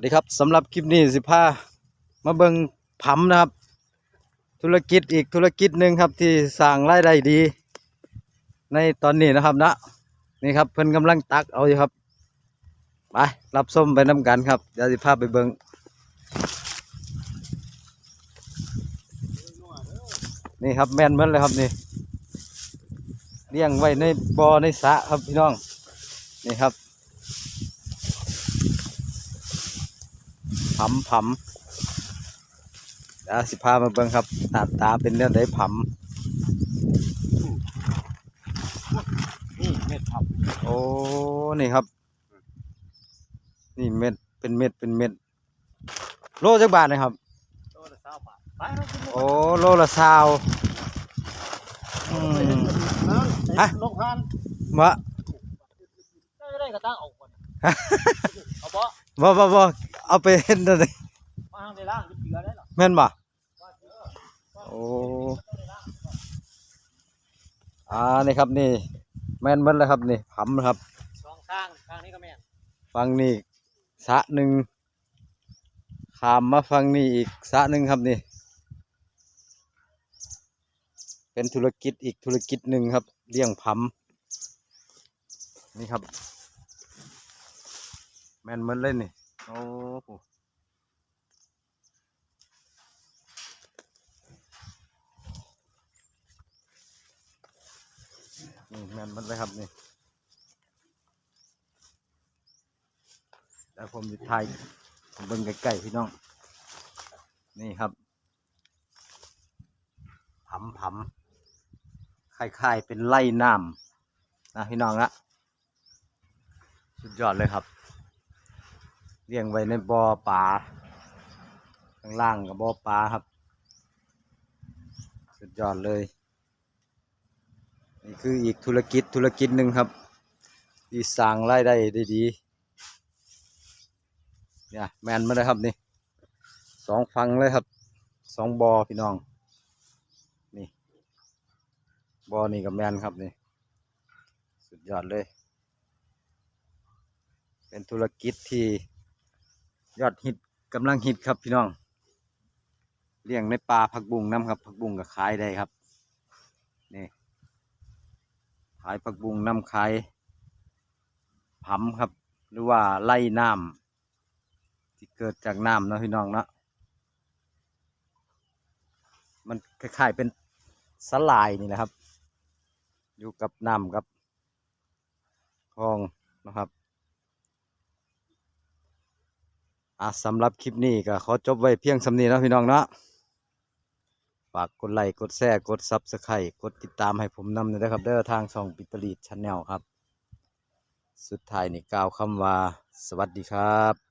วัสดีครับสำหรับคลิปนี้สิพามาเบิงผำนะครับ ธุรกิจอีกธุรกิจหนึ่งครับที่สร้างรายได้ดี ในตอนนี้นะครับนะนี่ครับเพิ่นกำลังตักเอาอยู่ครับไปรับส้มไปน้ำกันครับเดี๋ยวสิพาไปเบิงนี่ครับแมนเหมือนเลยครับนี่เลี้ยงไว้ในบ่อในสระครับพี่น้องนี่ครับ ผำผำเดี๋ยวสิพามาเบิ่งครับหน้าตาเป็นเนื้อได้ผนี่เม็ดผับำโอ้นี่ครับ นี่เม็ดเป็นเม็ดเป็นเม็ด โลจักบาทนะครับตัวละสามบาทไปเรากินโอ้โลละซาวอืมฮะลงพันมะได้ได้กระตั้งเอาคนเอาบ่บ่บ่บ่ เอาไปเห็นได้เลยมาทางในล่างจะเจือได้หรอแม่นบ่ว่าเจือโอ้อ่านี่ครับนี่ แม่นเบิดแล้วครับนี่ผำนะครับสองข้างข้างนี้ก็แม่นฝั่งนี้สระหนึ่งขามมาฝั่งนี้อีกสระหนึ่งครับนี่ เป็นธุรกิจอีกธุรกิจหนึ่งครับเลี้ยงผำนี่ครับ แม่นเหมือนเล่นนี่ โอ้โหนี่แมนมันเลยครับนี่แล้วผมจะถ่ายผมเบิ่งใกล้ๆพี่น้อง นี่ครับผำผำคล้ายๆเป็นไล่น้ำนะพี่น้องละสุดยอดเลยครับ เลี้ยงไว้ในบ่อปลาข้างล่างกับบ่อปลาครับ สุดยอดเลย นี่คืออีกธุรกิจธุรกิจหนึ่งครับ ที่สร้างรายได้ได้ดีเนี่ยแมนมาเลยครับนี่สองฟังเลยครับสองบอพี่น้อง นี่บอนี่กับแมนครับนี่ สุดยอดเลย เป็นธุรกิจที่ ยอดฮิตกำลังฮิตครับพี่น้อง เลี้ยงในปลาผักบุ้งน้ำครับผักบุ้งก็ขายได้ครับนี่ขายผักบุ้งน้ำขายผำครับ หรือว่าไล่น้ำที่เกิดจากน้ำนะพี่น้องเนาะมันคล้ายๆเป็นสลายนี่แหละครับ อยู่กับน้ำกับคลองนะครับ อะสำหรับคลิปนี้ก็ขอจบไว้เพียงสำนีนะพี่น้องเนาะฝากกดไลค์กดแชร์กดซับสไครต์กดติดตามให้ผมนำเลยนะครับเด้อทางช่องปิตรีชแนลครับ สุดท้ายนี่กล่าวคำว่า สวัสดีครับ